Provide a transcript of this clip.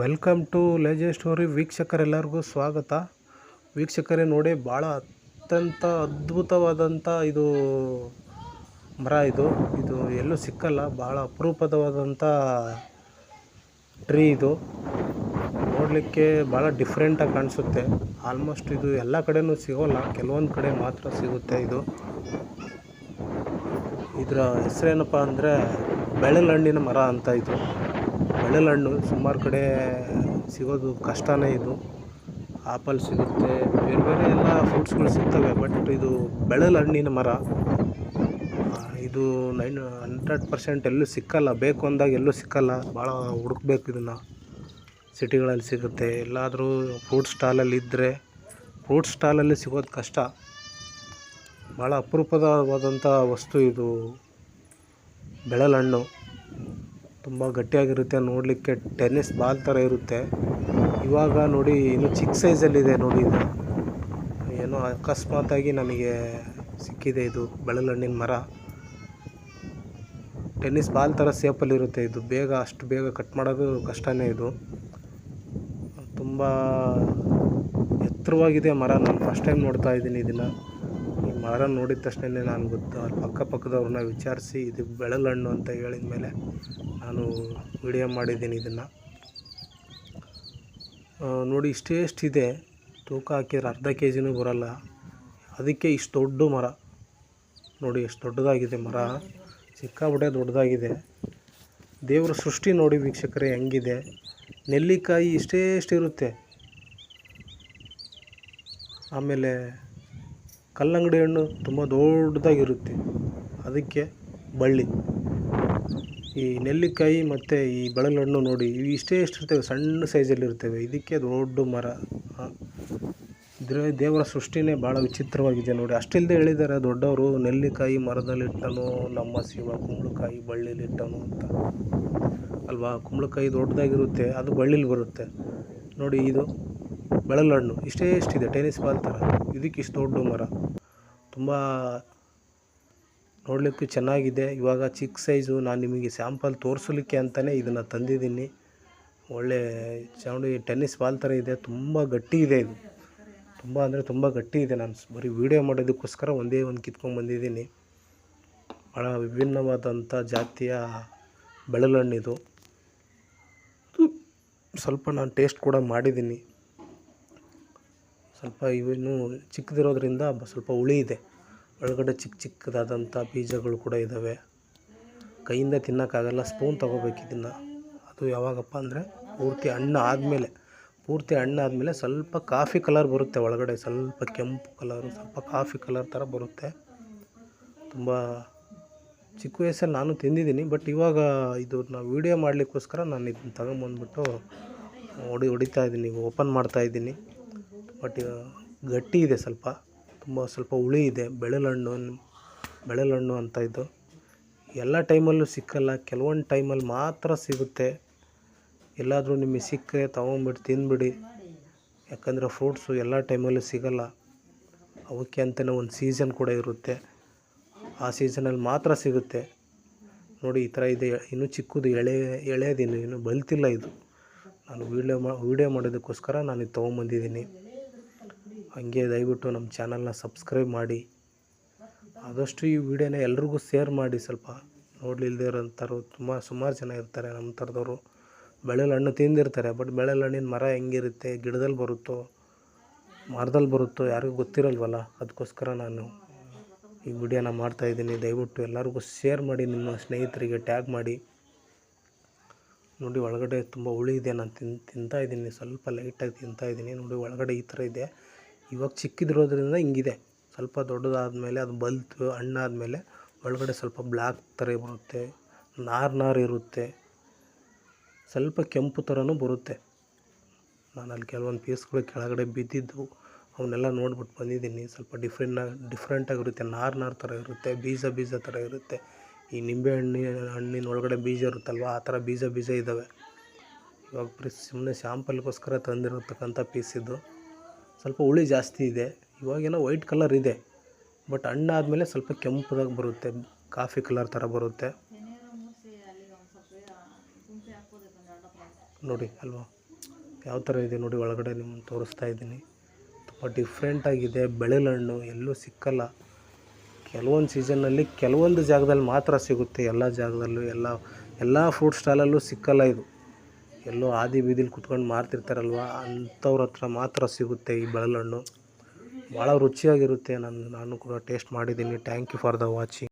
Welcome to ಲೇಜೆ story ವೀಕ್ಷಕರೆಲ್ಲರಿಗೂ ಸ್ವಾಗತ. ವೀಕ್ಷಕರೇ ನೋಡಿ, ಭಾಳ ಅತ್ಯಂತ ಅದ್ಭುತವಾದಂಥ ಇದು ಮರ ಇದು. ಇದು ಎಲ್ಲೂ ಸಿಕ್ಕಲ್ಲ, ಭಾಳ ಅಪರೂಪದವಾದಂಥ ಟ್ರೀ ಇದು. ನೋಡಲಿಕ್ಕೆ ಭಾಳ ಡಿಫ್ರೆಂಟಾಗಿ ಕಾಣಿಸುತ್ತೆ. ಆಲ್ಮೋಸ್ಟ್ ಇದು ಎಲ್ಲ ಕಡೆಯೂ ಸಿಗೋಲ್ಲ, ಕೆಲವೊಂದು ಕಡೆ ಮಾತ್ರ ಸಿಗುತ್ತೆ ಇದು. ಇದರ ಹೆಸರೇನಪ್ಪ ಅಂದರೆ ಬೆಳಲಣ್ಣಿನ ಮರ ಅಂತ ಇದು. ಬೆಳಲಹಣ್ಣು ಸುಮಾರು ಕಡೆ ಸಿಗೋದು ಕಷ್ಟನೇ ಇದು. ಆಪಲ್ ಸಿಗುತ್ತೆ, ಬೇರೆ ಬೇರೆ ಎಲ್ಲ ಫ್ರೂಟ್ಸ್ಗಳು ಸಿಗ್ತವೆ ಬಟ್ ಇದು ಬೆಳಲಹಣ್ಣಿನ ಮರ. ಇದು ನೈನ್ ಹಂಡ್ರೆಡ್ ಪರ್ಸೆಂಟ್ ಎಲ್ಲೂ ಸಿಕ್ಕಲ್ಲ, ಬೇಕು ಅಂದಾಗ ಎಲ್ಲೂ ಸಿಕ್ಕಲ್ಲ, ಭಾಳ ಹುಡುಕ್ಬೇಕು ಇದನ್ನು. ಸಿಟಿಗಳಲ್ಲಿ ಸಿಗುತ್ತೆ, ಎಲ್ಲಾದರೂ ಫ್ರೂಟ್ ಸ್ಟಾಲಲ್ಲಿ ಇದ್ದರೆ ಫ್ರೂಟ್ ಸ್ಟಾಲಲ್ಲಿ ಸಿಗೋದು ಕಷ್ಟ. ಭಾಳ ಅಪರೂಪದವಾದಂಥ ವಸ್ತು ಇದು ಬೆಳಲಹಣ್ಣು ತುಂಬ ಗಟ್ಟಿಯಾಗಿರುತ್ತೆ, ನೋಡಲಿಕ್ಕೆ ಟೆನ್ನಿಸ್ ಬಾಲ್ ಥರ ಇರುತ್ತೆ. ಇವಾಗ ನೋಡಿ ಇನ್ನು ಚಿಕ್ಕ ಸೈಜಲ್ಲಿದೆ ನೋಡಿ ಇದು. ಏನೋ ಅಕಸ್ಮಾತಾಗಿ ನಮಗೆ ಸಿಕ್ಕಿದೆ ಇದು ಬೆಳಲಹಣ್ಣಿನ ಮರ. ಟೆನ್ನಿಸ್ ಬಾಲ್ ಥರ ಸೇಪಲ್ಲಿರುತ್ತೆ ಇದು. ಬೇಗ ಅಷ್ಟು ಬೇಗ ಕಟ್ ಮಾಡೋದು ಕಷ್ಟನೇ ಇದು. ತುಂಬ ಎತ್ತರವಾಗಿದೆ ಮರ. ನಾನು ಫಸ್ಟ್ ಟೈಮ್ ನೋಡ್ತಾ ಇದ್ದೀನಿ ಇದನ್ನು. ಮರ ನೋಡಿದ ತಕ್ಷಣ ನಾನು ಗೊತ್ತು, ಅಲ್ಲಿ ಅಕ್ಕಪಕ್ಕದವ್ರನ್ನ ವಿಚಾರಿಸಿ ಇದು ಬೆಳಲಣ್ಣು ಅಂತ ಹೇಳಿದ ಮೇಲೆ ನಾನು ವಿಡಿಯೋ ಮಾಡಿದ್ದೀನಿ ಇದನ್ನು. ನೋಡಿ, ಇಷ್ಟೇ ಇಷ್ಟಿದೆ ತೂಕ ಹಾಕಿದ್ರೆ ಅರ್ಧ ಕೆ ಜಿನೂ ಬರೋಲ್ಲ. ಅದಕ್ಕೆ ಇಷ್ಟು ದೊಡ್ಡ ಮರ. ನೋಡಿ, ಎಷ್ಟು ದೊಡ್ಡದಾಗಿದೆ ಮರ. ಸಿಕ್ಕಾಬಿಟ್ಟೆ ದೊಡ್ಡದಾಗಿದೆ. ದೇವರ ಸೃಷ್ಟಿ ನೋಡಿ ವೀಕ್ಷಕರೇ ಹೆಂಗಿದೆ. ನೆಲ್ಲಿಕಾಯಿ ಇಷ್ಟೇ ಇಷ್ಟಿರುತ್ತೆ ಆಮೇಲೆ ಕಲ್ಲಂಗಡಿ ಹಣ್ಣು ತುಂಬ ದೊಡ್ಡದಾಗಿರುತ್ತೆ. ಅದಕ್ಕೆ ಬಳ್ಳಿ. ಈ ನೆಲ್ಲಿಕಾಯಿ ಮತ್ತು ಈ ಬೆಳಲಹಣ್ಣು ನೋಡಿ, ಇವು ಇಷ್ಟೇ ಇರ್ತವೆ ಸಣ್ಣ ಸೈಜಲ್ಲಿರ್ತವೆ. ಇದಕ್ಕೆ ದೊಡ್ಡ ಮರ. ದೇವರ ಸೃಷ್ಟಿನೇ ಭಾಳ ವಿಚಿತ್ರವಾಗಿದೆ ನೋಡಿ. ಅಷ್ಟಿಲ್ಲದೆ ಹೇಳಿದ್ದಾರೆ ದೊಡ್ಡವರು, ನೆಲ್ಲಿಕಾಯಿ ಮರದಲ್ಲಿಟ್ಟನು ನಮ್ಮ ಶಿವ ಕುಂಬಳಕಾಯಿ ಬಳ್ಳಿಲಿಟ್ಟನು ಅಂತ. ಅಲ್ವಾ? ಕುಂಬಳಕಾಯಿ ದೊಡ್ಡದಾಗಿರುತ್ತೆ, ಅದು ಬಳ್ಳಿಲಿ ಬರುತ್ತೆ. ನೋಡಿ ಇದು ಬೆಳಲಹಣ್ಣು ಇಷ್ಟೇ ಇಷ್ಟಿದೆ ಟೆನಿಸ್ ಬಾಲ್ ಥರ. ಇದಕ್ಕೆ ಇಷ್ಟು ದೊಡ್ಡ ಮರ. ತುಂಬ ನೋಡಲಿಕ್ಕೆ ಚೆನ್ನಾಗಿದೆ. ಇವಾಗ ಚಿಕ್ಕ ಸೈಜು ನಾನು ನಿಮಗೆ ಸ್ಯಾಂಪಲ್ ತೋರಿಸಲಿಕ್ಕೆ ಅಂತಲೇ ಇದನ್ನು ತಂದಿದ್ದೀನಿ. ಒಳ್ಳೆ ಚೌಂಡಿ ಟೆನ್ನಿಸ್ ಬಾಲ್ ಥರ ಇದೆ. ತುಂಬ ಗಟ್ಟಿ ಇದೆ ಇದು. ತುಂಬ ಅಂದರೆ ತುಂಬ ಗಟ್ಟಿ ಇದೆ. ನಾನು ಬರೀ ವೀಡಿಯೋ ಮಾಡೋದಕ್ಕೋಸ್ಕರ ಒಂದೇ ಒಂದು ಕಿತ್ಕೊಂಡು ಬಂದಿದ್ದೀನಿ. ಭಾಳ ವಿಭಿನ್ನವಾದಂಥ ಜಾತಿಯ ಬೆಳಲಣ್ಣಿದು ಸ್ವಲ್ಪ ನಾನು ಟೇಸ್ಟ್ ಕೂಡ ಮಾಡಿದ್ದೀನಿ. ಸ್ವಲ್ಪ ಇವನು ಚಿಕ್ಕದಿರೋದ್ರಿಂದ ಸ್ವಲ್ಪ ಹುಳಿ ಇದೆ. ಒಳಗಡೆ ಚಿಕ್ಕ ಚಿಕ್ಕದಾದಂಥ ಬೀಜಗಳು ಕೂಡ ಇದ್ದಾವೆ ಕೈಯಿಂದ ತಿನ್ನೋಕ್ಕಾಗಲ್ಲ ಸ್ಪೂನ್ ತೊಗೋಬೇಕು ಇದನ್ನು. ಅದು ಯಾವಾಗಪ್ಪ ಅಂದರೆ ಪೂರ್ತಿ ಹಣ್ಣು ಆದಮೇಲೆ, ಪೂರ್ತಿ ಹಣ್ಣು ಆದಮೇಲೆ ಸ್ವಲ್ಪ ಕಾಫಿ ಕಲರ್ ಬರುತ್ತೆ ಒಳಗಡೆ, ಸ್ವಲ್ಪ ಕೆಂಪು ಕಲರು ಸ್ವಲ್ಪ ಕಾಫಿ ಕಲರ್ ಥರ ಬರುತ್ತೆ. ತುಂಬ ಚಿಕ್ಕ ವಯಸ್ಸಲ್ಲಿ ನಾನು ತಿಂದಿದ್ದೀನಿ ಬಟ್ ಇವಾಗ ಇದು ನಾವು ವೀಡಿಯೋ ಮಾಡಲಿಕ್ಕೋಸ್ಕರ ನಾನು ಇದನ್ನ ತಗೊಂಬಂದ್ಬಿಟ್ಟು ಹೊಡಿ, ಹೊಡಿತಾ ಇದ್ದೀನಿ ಓಪನ್ ಮಾಡ್ತಾ ಇದ್ದೀನಿ ಬಟ್ ಗಟ್ಟಿ ಇದೆ ಸ್ವಲ್ಪ. ತುಂಬ ಸ್ವಲ್ಪ ಹುಳಿ ಇದೆ. ಬೆಳಲಣ್ಣು ಬೆಳಲಣ್ಣು ಅಂತ ಇದು. ಎಲ್ಲ ಟೈಮಲ್ಲೂ ಸಿಕ್ಕಲ್ಲ. ಕೆಲವೊಂದು ಟೈಮಲ್ಲಿ ಮಾತ್ರ ಸಿಗುತ್ತೆ. ಎಲ್ಲಾದರೂ ನಿಮಗೆ ಸಿಕ್ಕರೆ ತೊಗೊಂಬಿಟ್ಟು ತಿಂದ್ಬಿಡಿ ಯಾಕಂದರೆ ಫ್ರೂಟ್ಸು ಎಲ್ಲ ಟೈಮಲ್ಲೂ ಸಿಗಲ್ಲ. ಅವಕ್ಕೆ ಅಂತಲೇ ಒಂದು ಸೀಸನ್ ಕೂಡ ಇರುತ್ತೆ. ಆ ಸೀಸನಲ್ಲಿ ಮಾತ್ರ ಸಿಗುತ್ತೆ. ನೋಡಿ, ಈ ಥರ ಇದೆ. ಇನ್ನೂ ಚಿಕ್ಕದು, ಎಳೆ ಎಳೆಯದಿನ್ನು ಇನ್ನೂ ಬಲ್ತಿಲ್ಲ ಇದು. ನಾನು ವೀಡಿಯೋ ಮಾ ವೀಡಿಯೋ ಮಾಡೋದಕ್ಕೋಸ್ಕರ ನಾನು ಇದು ತೊಗೊಂಬಂದಿದ್ದೀನಿ. ಹಾಗೆ ದಯವಿಟ್ಟು ನಮ್ಮ ಚಾನಲ್ನ ಸಬ್ಸ್ಕ್ರೈಬ್ ಮಾಡಿ. ಆದಷ್ಟು ಈ ವಿಡಿಯೋನ ಎಲ್ರಿಗೂ ಶೇರ್ ಮಾಡಿ. ಸ್ವಲ್ಪ ನೋಡಲಿಲ್ಲದೆ ಇರೋಂಥವ್ರು ತುಂಬ ಸುಮಾರು ಜನ ಇರ್ತಾರೆ ನಮ್ಮ ಥರದವರು. ಬೆಳೆಹಣ್ಣು ತಿಂದಿರ್ತಾರೆ, ಬಟ್ ಬೆಳೆಹಣ್ಣಿನ ಮರ ಹೆಂಗಿರುತ್ತೆ, ಗಿಡದಲ್ಲಿ ಬರುತ್ತೋ, ಮರದಲ್ಲಿ ಬರುತ್ತೋ ಯಾರಿಗೂ ಗೊತ್ತಿರಲ್ವಲ್ಲ. ಅದಕ್ಕೋಸ್ಕರ ನಾನು ಈ ವಿಡಿಯೋನ ಮಾಡ್ತಾಯಿದ್ದೀನಿ ದಯವಿಟ್ಟು ಎಲ್ಲರಿಗೂ ಶೇರ್ ಮಾಡಿ, ನಿಮ್ಮ ಸ್ನೇಹಿತರಿಗೆ ಟ್ಯಾಗ್ ಮಾಡಿ. ನೋಡಿ, ಒಳಗಡೆ ತುಂಬ ಹುಳಿ ಇದೆ. ನಾನು ತಿನ್ ತಿಂತಾ ಇದ್ದೀನಿ. ಸ್ವಲ್ಪ ಲೈಟಾಗಿ ತಿಂತಾಯಿದ್ದೀನಿ ನೋಡಿ, ಒಳಗಡೆ ಈ ಥರ ಇದೆ. ಇವಾಗ ಚಿಕ್ಕದಿರೋದ್ರಿಂದ ಹಿಂಗಿದೆ. ಸ್ವಲ್ಪ ದೊಡ್ಡದಾದಮೇಲೆ ಅದು ಬಲ್ತು, ಹಣ್ಣಾದಮೇಲೆ ಒಳಗಡೆ ಸ್ವಲ್ಪ ಬ್ಲ್ಯಾಕ್ ಥರ ಬರುತ್ತೆ, ನಾರು ನಾರು ಇರುತ್ತೆ, ಸ್ವಲ್ಪ ಕೆಂಪು ಥರನೂ ಬರುತ್ತೆ. ನಾನು ಅಲ್ಲಿ ಕೆಲವೊಂದು ಪೀಸ್ಗಳು ಕೆಳಗಡೆ ಬಿದ್ದಿದ್ದು, ಅವನ್ನೆಲ್ಲ ನೋಡ್ಬಿಟ್ಟು ಬಂದಿದ್ದೀನಿ. ಸ್ವಲ್ಪ ಡಿಫ್ರೆಂಟಾಗಿ ಡಿಫ್ರೆಂಟಾಗಿರುತ್ತೆ ನಾರು ನಾರು ಥರ ಇರುತ್ತೆ, ಬೀಜ ಬೀಜ ಥರ ಇರುತ್ತೆ. ಈ ನಿಂಬೆ ಹಣ್ಣಿನ ಹಣ್ಣಿನ ಒಳಗಡೆ ಬೀಜ ಇರುತ್ತಲ್ವ, ಆ ಥರ ಬೀಜ ಬೀಜ ಇದ್ದಾವೆ ಇವಾಗ ಸುಮ್ಮನೆ ಶ್ಯಾಂಪಲ್ಗೋಸ್ಕರ ತಂದಿರತಕ್ಕಂಥ ಪೀಸ್ ಇದು. ಸ್ವಲ್ಪ ಹುಳಿ ಜಾಸ್ತಿ ಇದೆ. ಇವಾಗೆಲ್ಲ ವೈಟ್ ಕಲರ್ ಇದೆ. ಬಟ್ ಹಣ್ಣಾದಮೇಲೆ ಸ್ವಲ್ಪ ಕೆಂಪದಾಗಿ ಬರುತ್ತೆ. ಕಾಫಿ ಕಲರ್ ಥರ ಬರುತ್ತೆ. ನೋಡಿ ಅಲ್ವಾ? ಯಾವ ಥರ ಇದೆ ನೋಡಿ ಒಳಗಡೆ ನಿಮ್ಮನ್ನು ತೋರಿಸ್ತಾ ಇದ್ದೀನಿ. ತುಂಬ ಡಿಫ್ರೆಂಟಾಗಿದೆ ಬೆಳೆಹಣ್ಣು ಎಲ್ಲೂ ಸಿಕ್ಕಲ್ಲ. ಕೆಲವೊಂದು ಸೀಸನ್ನಲ್ಲಿ ಕೆಲವೊಂದು ಜಾಗದಲ್ಲಿ ಮಾತ್ರ ಸಿಗುತ್ತೆ. ಎಲ್ಲ ಜಾಗದಲ್ಲೂ ಎಲ್ಲ ಎಲ್ಲ ಫ್ರೂಟ್ ಸ್ಟಾಲಲ್ಲೂ ಸಿಕ್ಕಲ್ಲ ಇದು. ಎಲ್ಲೋ ಆದಿ ಬೀದಿಲಿ ಕುತ್ಕೊಂಡು ಮಾರ್ತಿರ್ತಾರಲ್ವ? ಅಂಥವ್ರ ಹತ್ರ ಮಾತ್ರ ಸಿಗುತ್ತೆ ಈ ಬಳಲಣ್ಣು ಭಾಳ ರುಚಿಯಾಗಿರುತ್ತೆ ನಾನು ನಾನು ಕೂಡ ಟೇಸ್ಟ್ ಮಾಡಿದ್ದೀನಿ. Thank you for the watching